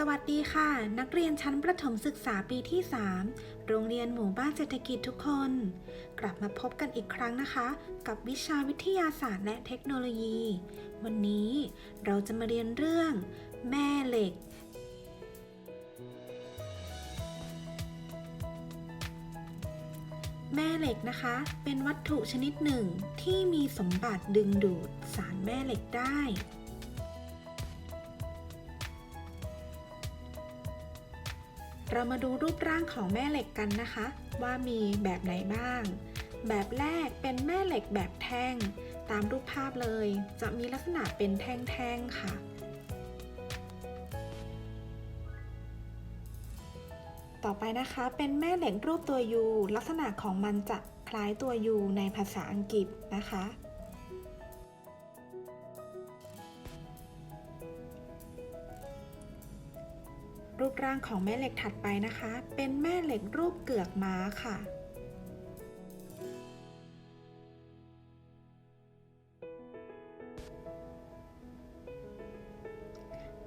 สวัสดีค่ะ นักเรียนชั้นประถมศึกษาปีที่ 3 โรงเรียนหมู่บ้านเศรษฐกิจทุกคน กลับมาพบกันอีกครั้งนะคะ กับวิชาวิทยาศาสตร์และเทคโนโลยี วันนี้เราจะมาเรียนเรื่อง แม่เหล็ก แม่เหล็กนะคะ เป็นวัตถุชนิดหนึ่งที่มีสมบัติดึงดูดสารแม่เหล็กได้ เรามาดูรูปร่างของแม่เหล็กกันนะคะ ว่ามีแบบไหนบ้าง แบบแรกเป็นแม่เหล็กแบบแท่ง ตามรูปภาพเลย จะมีลักษณะเป็นแท่งๆค่ะ ต่อไปนะคะเป็นแม่เหล็กรูปตัวยูลักษณะของมันจะคล้ายตัวยูในภาษาอังกฤษนะคะ รูปร่างของแม่เหล็กถัดไปนะคะ เป็นแม่เหล็กรูปเกือกม้าค่ะ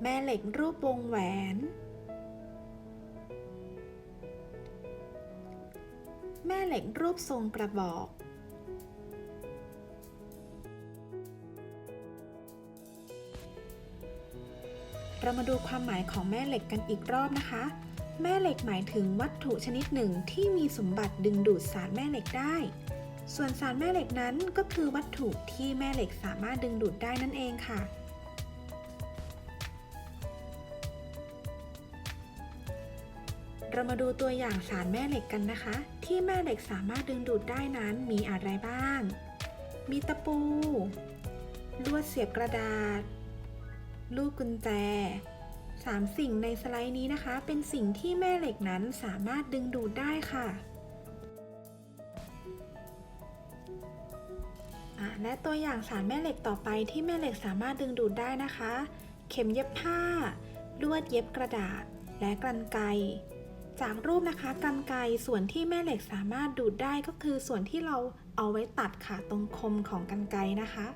แม่เหล็กรูปวงแหวน แม่เหล็กรูปทรงกระบอก เรามาดูความหมายของแม่เหล็กกันอีกรอบนะคะ แม่เหล็กหมายถึงวัตถุชนิดหนึ่งที่มีสมบัติดึงดูดสารแม่เหล็กได้ ส่วนสารแม่เหล็กนั้นก็คือวัตถุที่แม่เหล็กสามารถดึงดูดได้นั่นเองค่ะเรามาดูตัวอย่างสารแม่เหล็กกันนะคะ ที่แม่เหล็กสามารถดึงดูดได้นั้นมีอะไรบ้าง มีตะปู ลวดเสียบกระดาษ ลูกกุญแจสามสิ่งในสไลด์นี้นะคะ เป็นสิ่งที่แม่เหล็กนั้นสามารถดึงดูดได้ค่ะอะและตัวอย่างสารแม่เหล็กต่อไปที่แม่เหล็กสามารถดึงดูดได้นะคะ เข็มเย็บผ้า ลวดเย็บกระดาษ และกรรไกรจากรูปนะคะกรรไกรส่วนที่แม่เหล็กสามารถดูดได้ก็คือส่วนที่เราเอาไว้ตัดค่ะตรงคมของกรรไกรนะคะ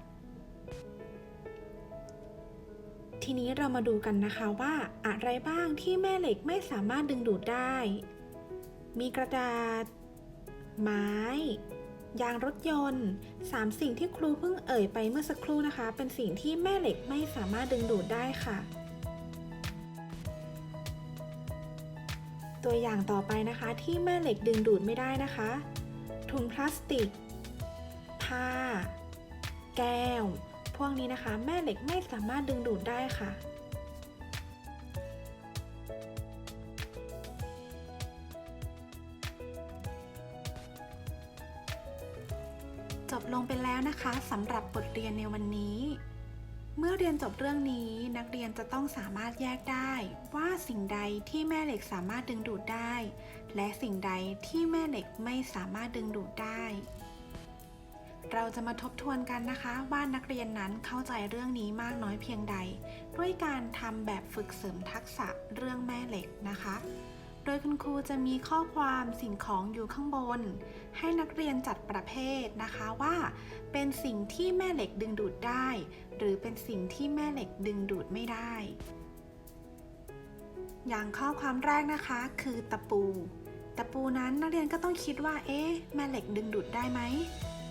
ทีนี้เรามาดูกันนะคะว่าอะไรบ้างที่แม่เหล็กไม่สามารถดึงดูดได้ มีกระดาษ ไม้ ยางรถยนต์สามสิ่งที่ครูเพิ่งเอ่ยไปเมื่อสักครู่นะคะ เป็นสิ่งที่แม่เหล็กไม่สามารถดึงดูดได้ค่ะ ตัวอย่างต่อไปนะคะที่แม่เหล็กดึงดูดไม่ได้นะคะ ถุงพลาสติก ผ้า แก้ว พวกนี้นะคะ แม่เหล็กไม่สามารถดึงดูดได้ค่ะจบลงไปแล้วนะคะสำหรับบทเรียนในวันนี้ เมื่อเรียนจบเรื่องนี้นักเรียนจะต้องสามารถแยกได้ ว่าสิ่งใดที่แม่เหล็กสามารถดึงดูดได้ และสิ่งใดที่แม่เหล็กไม่สามารถดึงดูดได้ เราจะมาทบทวนกันนะคะว่านักเรียนนั้นเข้าใจเรื่องนี้มากน้อยเพียงใด ด้วยการทำแบบฝึกเสริมทักษะเรื่องแม่เหล็กนะคะ โดยคุณครูจะมีข้อความสิ่งของอยู่ข้างบน ให้นักเรียนจัดประเภทนะคะว่า เป็นสิ่งที่แม่เหล็กดึงดูดได้ หรือเป็นสิ่งที่แม่เหล็กดึงดูดไม่ได้ อย่างข้อความแรกนะคะ คือตะปู ตะปูนั้นนักเรียนก็ต้องคิดว่า เอ๊ะแม่เหล็กดึงดูดได้ไหม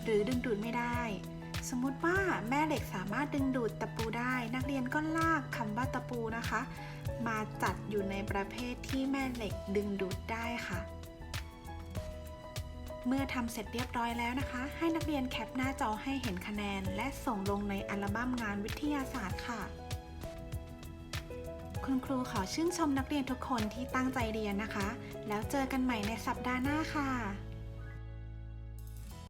หรือดึงดูดไม่ได้ สมมุติว่าแม่เหล็กสามารถดึงดูดตะปูได้ นักเรียนก็ลากคำว่าตะปูนะคะ มาจัดอยู่ในประเภทที่แม่เหล็กดึงดูดได้ค่ะ เมื่อทำเสร็จเรียบร้อยแล้วนะคะ ให้นักเรียนแคปหน้าจอให้เห็นคะแนน และส่งลงในอัลบั้มงานวิทยาศาสตร์ค่ะคุณครูขอชื่นชมนักเรียนทุกคนที่ตั้งใจเรียนนะคะ แล้วเจอกันใหม่ในสัปดาห์หน้าค่ะ